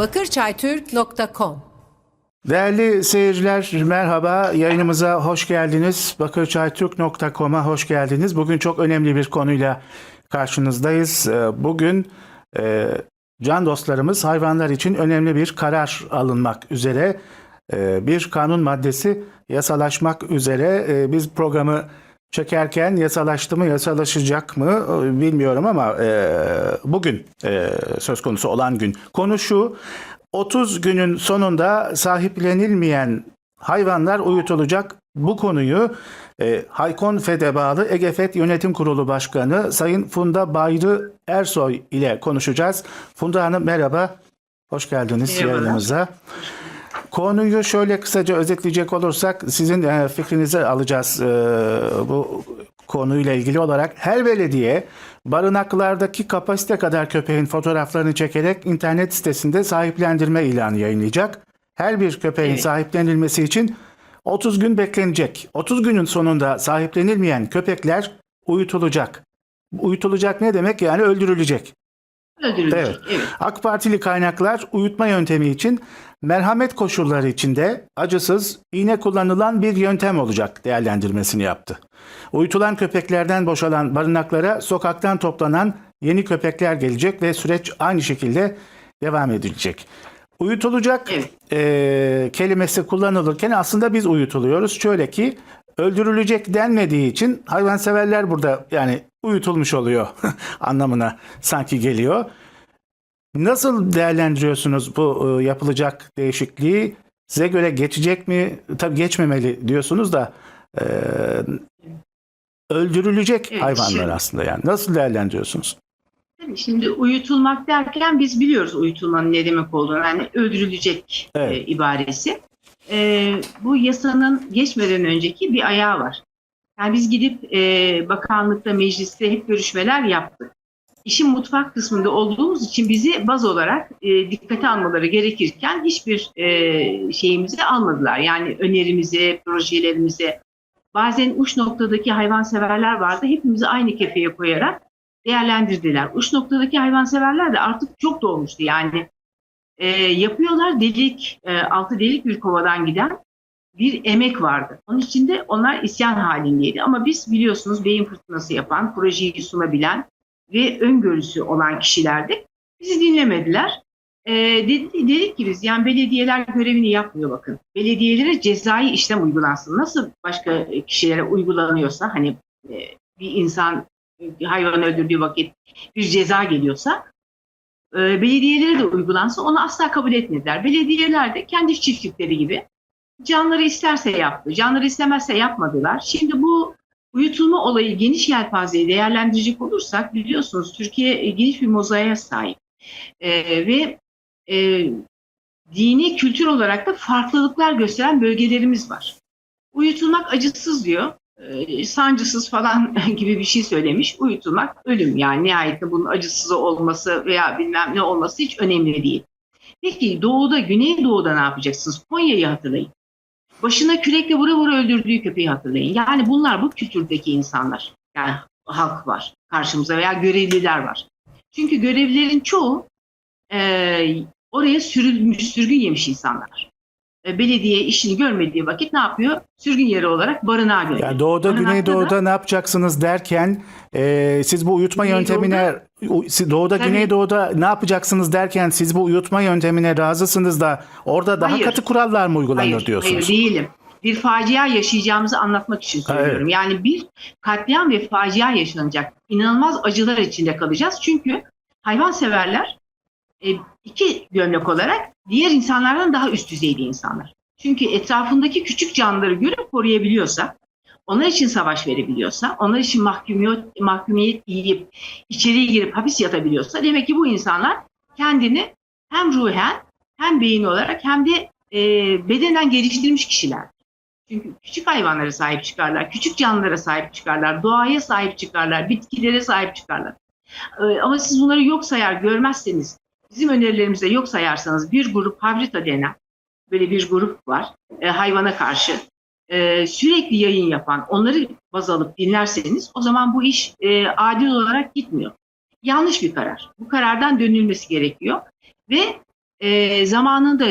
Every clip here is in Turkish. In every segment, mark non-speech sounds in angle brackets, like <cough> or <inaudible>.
bakırçaytürk.com Değerli seyirciler merhaba yayınımıza hoş geldiniz. Bakırçaytürk.com'a hoş geldiniz. Bugün çok önemli bir konuyla karşınızdayız. Ee, Bugün e, can dostlarımız hayvanlar için önemli bir karar alınmak üzere e, bir kanun maddesi yasalaşmak üzere E, biz programı çekerken yasalaştı mı yasalaşacak mı e, bilmiyorum ama e, bugün e, söz konusu olan gün. Konu şu 30 günün sonunda sahiplenilmeyen hayvanlar uyutulacak. Bu konuyu e, Haykon FED'e bağlı EGEFED Yönetim Kurulu Başkanı Sayın Funda Bayrı Ersoy ile konuşacağız. Funda Hanım merhaba, hoş geldiniz yayınımıza. Konuyu şöyle kısaca özetleyecek olursak sizin e, fikrinizi alacağız e, bu konuyla ilgili olarak. Her belediye barınaklardaki kapasite kadar köpeğin fotoğraflarını çekerek internet sitesinde sahiplendirme ilanı yayınlayacak. Her bir köpeğin Evet. sahiplenilmesi için 30 gün beklenecek. 30 günün sonunda sahiplenilmeyen köpekler uyutulacak. Uyutulacak ne demek? Yani öldürülecek. Öldürülecek. Evet. Evet. AK Partili kaynaklar uyutma yöntemi için merhamet koşulları içinde acısız, iğne kullanılan bir yöntem olacak değerlendirmesini yaptı. Uyutulan köpeklerden boşalan barınaklara sokaktan toplanan yeni köpekler gelecek ve süreç aynı şekilde devam edilecek. Uyutulacak eee, kelimesi kullanılırken aslında biz uyutuluyoruz. Şöyle ki öldürülecek denmediği için hayvanseverler burada yani uyutulmuş oluyor <laughs> anlamına sanki geliyor. Nasıl değerlendiriyorsunuz bu e, yapılacak değişikliği? Size göre geçecek mi? Tabii geçmemeli diyorsunuz da e, öldürülecek Evet, hayvanlar şimdi- aslında yani. Nasıl değerlendiriyorsunuz? Şimdi uyutulmak derken biz biliyoruz uyutulmanın ne demek olduğunu. Yani öldürülecek Evet. e, ibaresi. E, bu yasanın geçmeden önceki bir ayağı var. Yani biz gidip e, bakanlıkta, mecliste hep görüşmeler yaptık. İşin mutfak kısmında olduğumuz için bizi baz olarak e, dikkate almaları gerekirken hiçbir e, şeyimizi almadılar. Yani önerimizi, projelerimizi. Bazen uç noktadaki hayvanseverler vardı. Hepimizi aynı kefeye koyarak değerlendirdiler. Uç noktadaki hayvanseverler de artık çok dolmuştu. Yani e, yapıyorlar delik, e, altı delik bir kovadan giden bir emek vardı. Onun için de onlar isyan halindeydi. Ama biz biliyorsunuz beyin fırtınası yapan, projeyi sunabilen ve öngörüsü olan kişilerdi. Bizi dinlemediler. E, dedik, dedik ki biz yani belediyeler görevini yapmıyor bakın. Belediyelere cezai işlem uygulansın. Nasıl başka kişilere uygulanıyorsa hani e, bir insan bir hayvan öldürdüğü vakit bir ceza geliyorsa e, belediyelere de uygulansa onu asla kabul etmediler. Belediyeler de kendi çiftlikleri gibi canları isterse yaptı, canları istemezse yapmadılar. Şimdi bu uyutulma olayı geniş yelpazeyi değerlendirecek olursak biliyorsunuz Türkiye e, geniş bir mozaiğe sahip E, ve e, dini kültür olarak da farklılıklar gösteren bölgelerimiz var. Uyutulmak acısız diyor e, sancısız falan <laughs> gibi bir şey söylemiş. Uyutulmak ölüm yani nihayetinde bunun acısız olması veya bilmem ne olması hiç önemli değil. Peki doğuda, güneydoğuda ne yapacaksınız? Konya'yı hatırlayın. Başına kürekle vura vura öldürdüğü köpeği hatırlayın. Yani bunlar bu kültürdeki insanlar. Yani halk var karşımıza veya görevliler var. Çünkü görevlilerin çoğu e, oraya sürülmüş, sürgün yemiş insanlar. E, belediye işini görmediği vakit ne yapıyor? Sürgün yeri olarak barınağa gönderiyor. Yani doğuda, Barınakta güneydoğuda da- ne yapacaksınız derken e, siz bu uyutma Güneydoğuda- yöntemine doğuda, Tabii. güneydoğuda ne yapacaksınız derken siz bu uyutma yöntemine razısınız da orada daha Hayır. katı kurallar mı uygulanıyor Hayır, diyorsunuz? hayır değilim. Bir facia yaşayacağımızı anlatmak için söylüyorum. evet. Yani bir katliam ve facia yaşanacak. İnanılmaz acılar içinde kalacağız. Çünkü hayvanseverler iki gömlek olarak diğer insanlardan daha üst düzeyde insanlar. Çünkü etrafındaki küçük canlıları görüp koruyabiliyorsa, onlar için savaş verebiliyorsa, onlar için mahkumiyet, mahkumiyet yiyip içeriye girip hapis yatabiliyorsa demek ki bu insanlar kendini hem ruhen hem beyin olarak hem de e, bedenen geliştirmiş kişiler. Çünkü küçük hayvanlara sahip çıkarlar, küçük canlılara sahip çıkarlar, doğaya sahip çıkarlar, bitkilere sahip çıkarlar. E, ama siz bunları yok sayar, görmezseniz, bizim önerilerimizde yok sayarsanız bir grup Havrita denen böyle bir grup var e, hayvana karşı e, sürekli yayın yapan, onları baz alıp dinlerseniz o zaman bu iş e, adil olarak gitmiyor. Yanlış bir karar. Bu karardan dönülmesi gerekiyor ve e, zamanında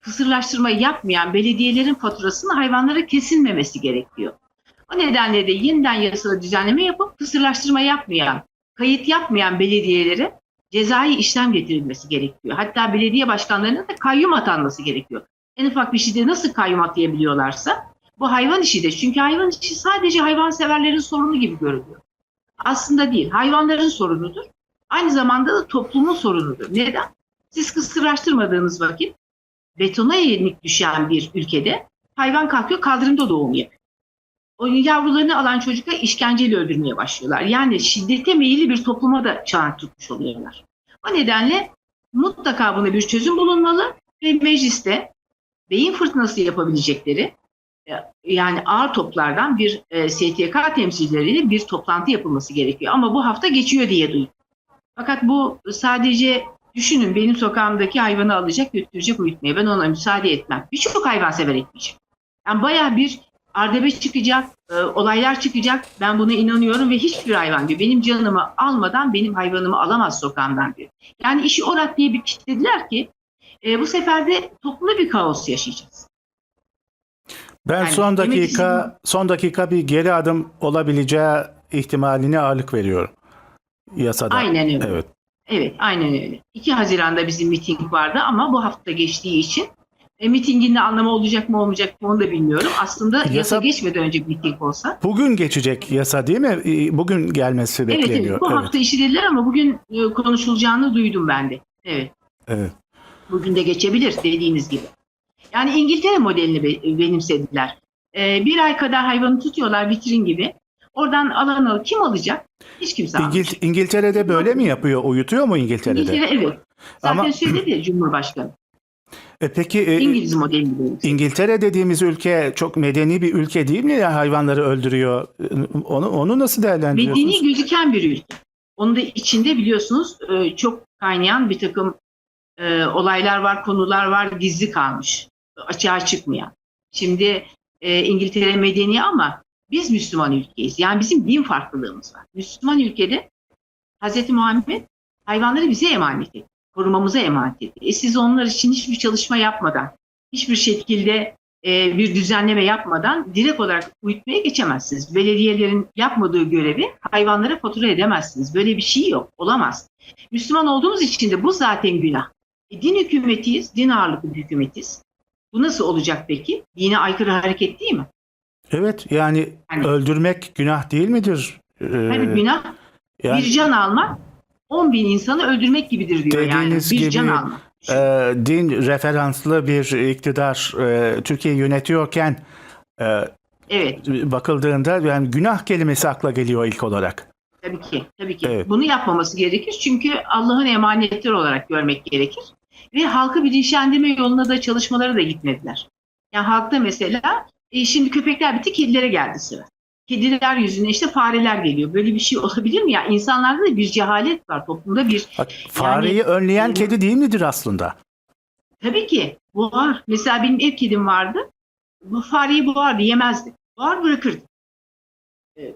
kısırlaştırma yapmayan belediyelerin faturasının hayvanlara kesilmemesi gerekiyor. O nedenle de yeniden yasada düzenleme yapıp kısırlaştırma yapmayan, kayıt yapmayan belediyelere cezai işlem getirilmesi gerekiyor. Hatta belediye başkanlarına da kayyum atanması gerekiyor. En ufak bir şeyde nasıl kayyum atayabiliyorlarsa bu hayvan işi de. Çünkü hayvan işi sadece hayvanseverlerin sorunu gibi görülüyor. Aslında değil. Hayvanların sorunudur. Aynı zamanda da toplumun sorunudur. Neden? Siz kısırlaştırmadığınız vakit betona yenik düşen bir ülkede hayvan kalkıyor kaldırımda doğum yapıyor. Yavrularını alan çocuklar işkenceyle öldürmeye başlıyorlar. Yani şiddete meyilli bir topluma da çanak tutmuş oluyorlar. O nedenle mutlaka buna bir çözüm bulunmalı ve mecliste beyin fırtınası yapabilecekleri e, yani ağır toplardan bir e, STK temsilcileriyle bir toplantı yapılması gerekiyor. Ama bu hafta geçiyor diye duydum. Fakat bu sadece düşünün benim sokağımdaki hayvanı alacak götürecek uyutmaya ben ona müsaade etmem. Birçok hayvansever etmeyecek. Yani bayağı bir ardebe çıkacak, e, olaylar çıkacak. Ben buna inanıyorum ve hiçbir hayvan diyor. Benim canımı almadan benim hayvanımı alamaz sokağımdan diyor. Yani işi o raddeye bir kilitlediler ki e, bu sefer de toplumda bir kaos yaşayacağız. Ben Yani son dakika son dakika bir geri adım olabileceği ihtimaline ağırlık veriyorum. Yasada. Aynen öyle. Evet. Evet, aynen öyle. 2 Haziran'da bizim miting vardı ama bu hafta geçtiği için e, mitingin de anlamı olacak mı olmayacak mı onu da bilmiyorum. Aslında yasa, Yasa- geçmeden önce bir miting olsa. Bugün geçecek yasa değil mi? Ee, Bugün gelmesi Evet, bekleniyor. evet, bu hafta işi dediler ama bugün e, konuşulacağını duydum ben de. Evet, evet. bugün de geçebilir dediğiniz gibi. Yani İngiltere modelini be- benimsediler. E, bir ay kadar hayvanı tutuyorlar vitrin gibi. Oradan alan kim alacak? Hiç kimse almayacak. İngil- İngiltere'de böyle mi yapıyor? Uyutuyor mu İngiltere'de? İngiltere evet. Zaten Ama- söyledi ya <clears throat> Cumhurbaşkanı. E peki e, İngiliz benimsedi. İngiltere dediğimiz ülke çok medeni bir ülke değil mi? Ya hayvanları öldürüyor. Onu onu nasıl değerlendiriyorsunuz? Medeni gözüken bir ülke. Onun da içinde biliyorsunuz e, çok kaynayan bir takım e, olaylar var, konular var, gizli kalmış, açığa çıkmayan. Şimdi İngiltere medeni ama biz Müslüman ülkeyiz. Yani bizim din farklılığımız var. Müslüman ülkede Hz. Muhammed hayvanları bize emanet etti. Korumamıza emanet etti. E siz onlar için hiçbir çalışma yapmadan, hiçbir şekilde e, bir düzenleme yapmadan direkt olarak uyutmaya geçemezsiniz. Belediyelerin yapmadığı görevi hayvanlara fatura edemezsiniz. Böyle bir şey yok. Olamaz. Müslüman olduğumuz için de bu zaten günah. E, din hükümetiyiz, din ağırlıklı bir hükümetiz. Bu nasıl olacak peki? Dine aykırı hareket değil mi? Evet yani Yani- öldürmek günah değil midir? Ee, Hani günah yani, bir can almak 10 bin insanı öldürmek gibidir diyor yani. Dediğiniz Bir can gibi, almak. e, din referanslı bir iktidar e, Türkiye'yi yönetiyorken e, Evet. bakıldığında yani günah kelimesi akla geliyor ilk olarak. Tabii ki, tabii ki. Evet. Bunu yapmaması gerekir çünkü Allah'ın emanetleri olarak görmek gerekir. Ve halkı bilinçlendirme yoluna da çalışmaları da gitmediler. Yani halkta mesela e, şimdi köpekler bitti kedilere geldi sıra. Kediler yüzüne işte fareler geliyor. Böyle bir şey olabilir mi ya? İnsanlarda da bir cehalet var toplumda bir. Bak, fareyi önleyen e, kedi değil midir aslında? Tabii ki boğar. Mesela benim ev kedim vardı. Bu fareyi boğardı, yemezdi. Boğar bırakırdı. Ee,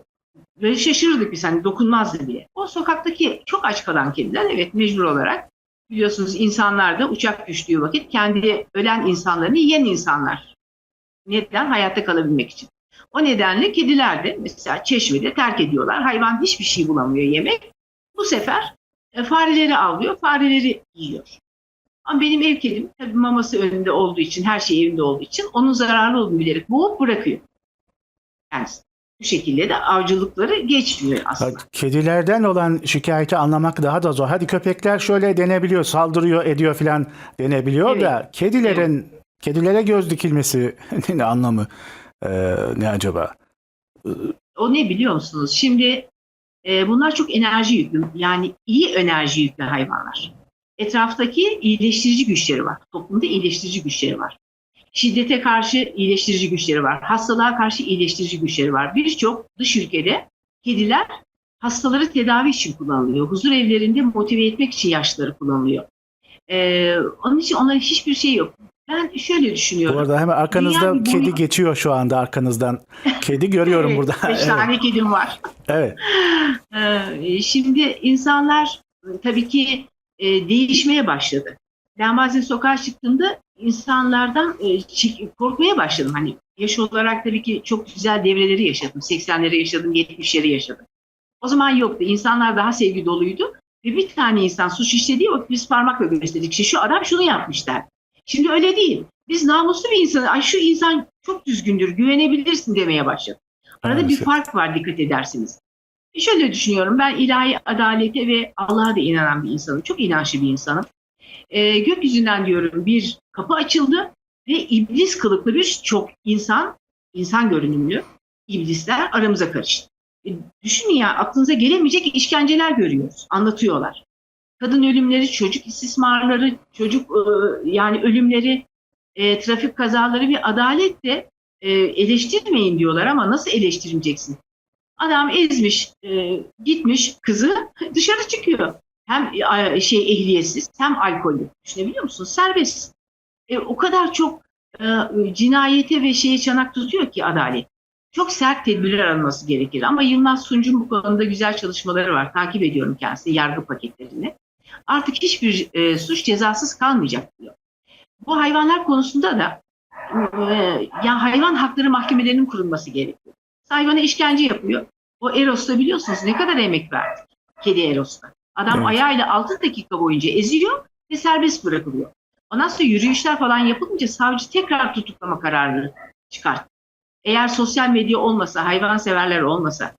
Böyle şaşırırdık biz hani dokunmazdı diye. O sokaktaki çok aç kalan kediler evet mecbur olarak biliyorsunuz insanlar da uçak düştüğü vakit kendi ölen insanlarını yiyen insanlar. Neden? Hayatta kalabilmek için. O nedenle kediler de mesela çeşmede terk ediyorlar. Hayvan hiçbir şey bulamıyor yemek. Bu sefer e, fareleri avlıyor, fareleri yiyor. Ama benim ev kedim tabii maması önünde olduğu için, her şey evinde olduğu için onun zararlı olduğunu bilerek boğup bırakıyor. Yani bu şekilde de avcılıkları geçmiyor aslında. Kedilerden olan şikayeti anlamak daha da zor. Hadi köpekler şöyle denebiliyor, saldırıyor, ediyor filan denebiliyor Evet. da kedilerin kedilere göz dikilmesi <laughs> ne anlamı e, ne acaba? O ne biliyor musunuz? Şimdi e, bunlar çok enerji yüklü. Yani iyi enerji yüklü hayvanlar. Etraftaki iyileştirici güçleri var. Toplumda iyileştirici güçleri var. Şiddete karşı iyileştirici güçleri var. Hastalığa karşı iyileştirici güçleri var. Birçok dış ülkede kediler hastaları tedavi için kullanılıyor. Huzur evlerinde motive etmek için yaşları kullanılıyor. E, onun için onların hiçbir şey yok. Ben şöyle düşünüyorum. Bu arada hemen arkanızda Dünya kedi boyu- geçiyor şu anda arkanızdan. Kedi görüyorum Evet, burada. Beş evet. tane kedim var. evet. <laughs> Ee, Şimdi insanlar tabii ki e, değişmeye başladı. ben bazen sokağa çıktığımda insanlardan e, korkmaya başladım. Hani yaş olarak tabii ki çok güzel devreleri yaşadım. 80'leri yaşadım, 70'leri yaşadım. O zaman yoktu. İnsanlar daha sevgi doluydu. Ve bir tane insan suç işlediği vakit biz parmakla gösterdik. İşte şu adam şunu yapmışlar. Şimdi öyle değil. Biz namuslu bir insan, ay şu insan çok düzgündür, güvenebilirsin demeye başladık. Arada bir Maalesef. fark var dikkat edersiniz. E Şöyle düşünüyorum ben ilahi adalete ve Allah'a da inanan bir insanım. Çok inançlı bir insanım. Ee, gökyüzünden diyorum bir kapı açıldı ve iblis kılıklı bir çok insan, insan görünümlü iblisler aramıza karıştı. E, düşünün ya aklınıza gelemeyecek işkenceler görüyoruz, anlatıyorlar. Kadın ölümleri, çocuk istismarları, çocuk e, yani ölümleri, e, trafik kazaları bir adaletle e, eleştirmeyin diyorlar ama nasıl eleştirmeyeceksin? Adam ezmiş, e, gitmiş kızı <laughs> dışarı çıkıyor. Hem e, şey ehliyetsiz hem alkollü. Düşünebiliyor musun? Serbest. E, o kadar çok e, cinayete ve şeye çanak tutuyor ki adalet. Çok sert tedbirler alınması gerekir. Ama Yılmaz Sunç'un bu konuda güzel çalışmaları var. Takip ediyorum kendisini, yargı paketlerini. Artık hiçbir e, suç cezasız kalmayacak diyor. Bu hayvanlar konusunda da e, ya hayvan hakları mahkemelerinin kurulması gerekiyor. Hayvana işkence yapıyor. O Eros'ta biliyorsunuz ne kadar emek verdi. Kedi Eros'ta. Adam Evet. ayağıyla 6 dakika boyunca eziliyor ve serbest bırakılıyor. Ondan sonra yürüyüşler falan yapılınca savcı tekrar tutuklama kararını çıkarttı. Eğer sosyal medya olmasa, hayvanseverler olmasa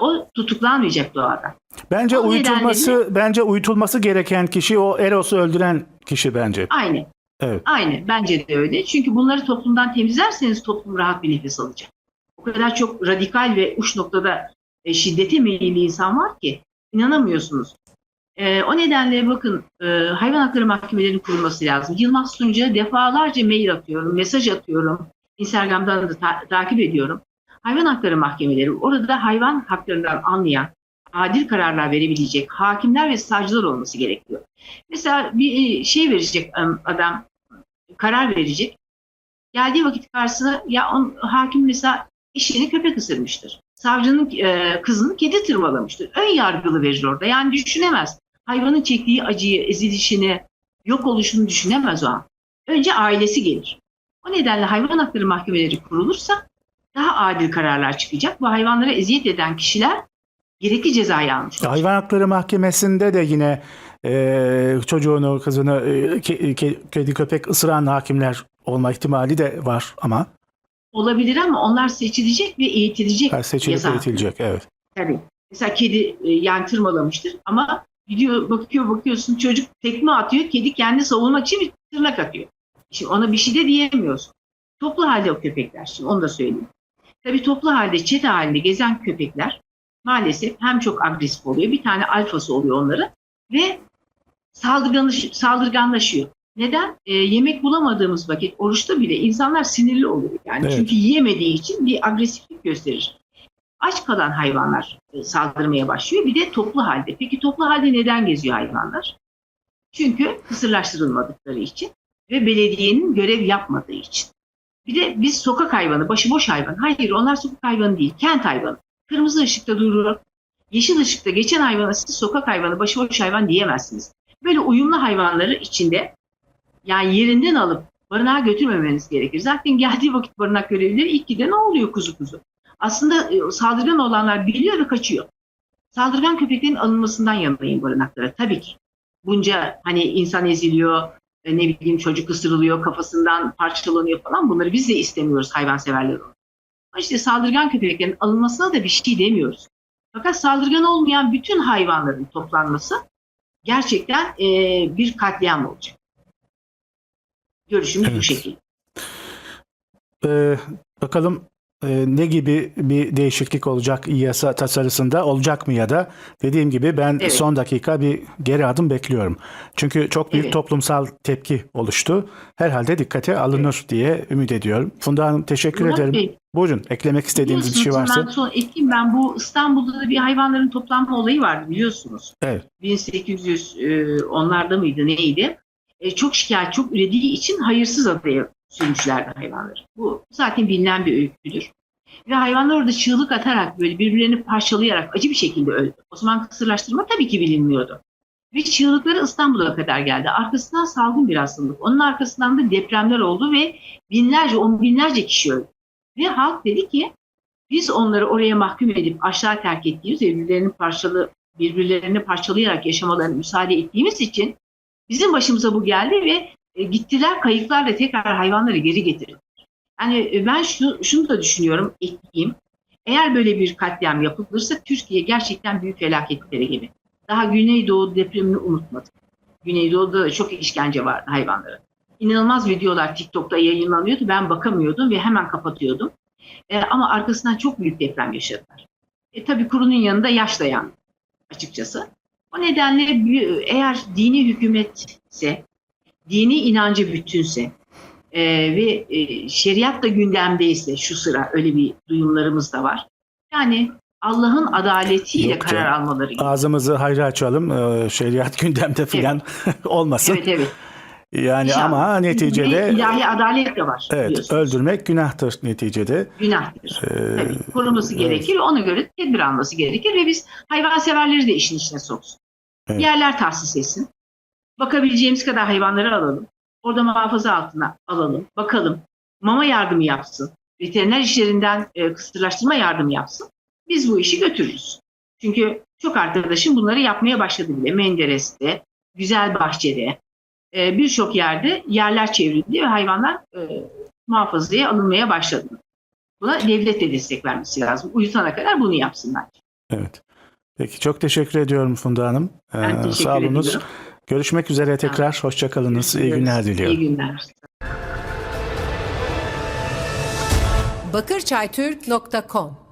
o tutuklanmayacaktı o adam. Bence O uyutulması bence uyutulması gereken kişi o Eros'u öldüren kişi bence. Aynı. Evet. Aynı. Bence de öyle. Çünkü bunları toplumdan temizlerseniz toplum rahat bir nefes alacak. O kadar çok radikal ve uç noktada e, şiddete meyilli insan var ki inanamıyorsunuz. E, o nedenle bakın e, hayvan hakları mahkemelerinin kurulması lazım. Yılmaz Tunç'a defalarca mail atıyorum, mesaj atıyorum. Instagram'dan da ta- takip ediyorum. Hayvan hakları mahkemeleri orada hayvan haklarından anlayan, adil kararlar verebilecek hakimler ve savcılar olması gerekiyor. Mesela bir e, şey verecek adam, karar verecek. Geldiği vakit karşısına ya on, hakim mesela eşini köpek ısırmıştır. Savcının e, kızını kedi tırmalamıştır. Ön yargılı verir orada. Yani düşünemez. Hayvanın çektiği acıyı, ezilişini, yok oluşunu düşünemez o an. Önce ailesi gelir. O nedenle hayvan hakları mahkemeleri kurulursa daha adil kararlar çıkacak. Bu hayvanlara eziyet eden kişiler gerekli cezayı almış olacak. Hayvan Hakları Mahkemesi'nde de yine e, çocuğunu, kızını e, ke- ke- kedi köpek ısıran hakimler olma ihtimali de var ama Olabilir ama onlar seçilecek ve eğitilecek. her seçilip Ceza. eğitilecek. Evet. Tabii. Mesela kedi e, yani tırmalamıştır ama gidiyor bakıyor bakıyorsun çocuk tekme atıyor. Kedi kendini savunmak için bir tırnak atıyor. Şimdi ona bir şey de diyemiyorsun. Toplu halde o köpekler şimdi onu da söyleyeyim. Tabii toplu halde çete halinde gezen köpekler maalesef hem çok agresif oluyor. Bir tane alfası oluyor onların ve saldırganlaş, saldırganlaşıyor. Neden? E, yemek bulamadığımız vakit oruçta bile insanlar sinirli oluyor. Yani Evet. çünkü yiyemediği için bir agresiflik gösterir aç kalan hayvanlar e, saldırmaya başlıyor. Bir de toplu halde. Peki toplu halde neden geziyor hayvanlar? Çünkü kısırlaştırılmadıkları için ve belediyenin görev yapmadığı için. Bir de biz sokak hayvanı, başıboş hayvan. Hayır onlar sokak hayvanı değil, kent hayvanı. Kırmızı ışıkta durur, yeşil ışıkta geçen hayvana siz sokak hayvanı, başıboş hayvan diyemezsiniz. Böyle uyumlu hayvanları içinde yani yerinden alıp barınağa götürmemeniz gerekir. Zaten geldiği vakit barınak görevlileri ilk gide ne oluyor kuzu kuzu? aslında e, saldırgan olanlar biliyor ve kaçıyor. Saldırgan köpeklerin alınmasından yanayım barınaklara tabii ki. Bunca hani insan eziliyor, ne bileyim çocuk ısırılıyor, kafasından parçalanıyor falan bunları biz de istemiyoruz hayvanseverler olarak. İşte saldırgan köpeklerin alınmasına da bir şey demiyoruz. Fakat saldırgan olmayan bütün hayvanların toplanması gerçekten e, bir katliam olacak. Görüşümüz bu Evet. şekilde. Ee, bakalım e, ne gibi bir değişiklik olacak yasa tasarısında olacak mı ya da dediğim gibi ben Evet. son dakika bir geri adım bekliyorum. Çünkü çok büyük Evet. toplumsal tepki oluştu. Herhalde dikkate alınır diye ümit ediyorum. Funda Hanım teşekkür Murat ederim. Bey, Buyurun eklemek istediğiniz bir şey varsa. Ben son ekleyeyim ben bu İstanbul'da da bir hayvanların toplanma olayı vardı biliyorsunuz. Evet. 1800 e, onlarda mıydı neydi? E, çok şikayet çok ürediği için hayırsız adaya sürmüşlerdi hayvanları. Bu zaten bilinen bir öyküdür. Ve hayvanlar orada çığlık atarak böyle birbirlerini parçalayarak acı bir şekilde öldü. O zaman kısırlaştırma tabii ki bilinmiyordu. Ve çığlıkları İstanbul'a kadar geldi. Arkasından salgın bir hastalık. Onun arkasından da depremler oldu ve binlerce, on binlerce kişi öldü. Ve halk dedi ki biz onları oraya mahkum edip aşağı terk ettiğimiz, birbirlerini parçalı, birbirlerini parçalayarak yaşamalarına müsaade ettiğimiz için bizim başımıza bu geldi ve e, gittiler kayıklarla tekrar hayvanları geri getirdiler. Yani e, ben şu, şunu da düşünüyorum, ekleyeyim. Eğer böyle bir katliam yapılırsa Türkiye gerçekten büyük felaketleri gibi. Daha Güneydoğu depremini unutmadık. Güneydoğu'da da çok işkence vardı hayvanlara. İnanılmaz videolar TikTok'ta yayınlanıyordu. Ben bakamıyordum ve hemen kapatıyordum. E, ama arkasından çok büyük deprem yaşadılar. E, tabii kurunun yanında yaş da yandı açıkçası. O nedenle eğer dini hükümetse, dini inancı bütünse e, ve e, şeriat da gündemdeyse şu sıra öyle bir duyumlarımız da var. Yani Allah'ın adaletiyle Yok karar canım. almaları gerekiyor. Ağzımızı hayra açalım. Ee, şeriat <laughs> gündemde falan <laughs> olmasın. Evet evet. Yani İnşallah. ama neticede ilahi adalet de var. evet öldürmek günahtır neticede. Günahtır. Ee, Tabii koruması evet. gerekir. Ona göre tedbir alması gerekir ve biz hayvanseverleri de işin içine soksun. Evet. Yerler tahsis etsin. Bakabileceğimiz kadar hayvanları alalım. Orada muhafaza altına alalım. Bakalım. Mama yardımı yapsın. Veteriner işlerinden e, kısırlaştırma yardımı yapsın. Biz bu işi götürürüz. Çünkü çok arkadaşım bunları yapmaya başladı bile. Menderes'te, Güzelbahçe'de, e, birçok yerde yerler çevrildi ve hayvanlar e, muhafazaya alınmaya başladı. Buna devlet de destek vermesi lazım. Uyutana kadar bunu yapsınlar. Evet. Peki çok teşekkür ediyorum Funda Hanım. Ee, Ben teşekkür sağ olunuz. ediyorum. Görüşmek üzere tekrar. Hoşçakalınız. İyi günler diliyorum. İyi günler. bakırçaytürk.com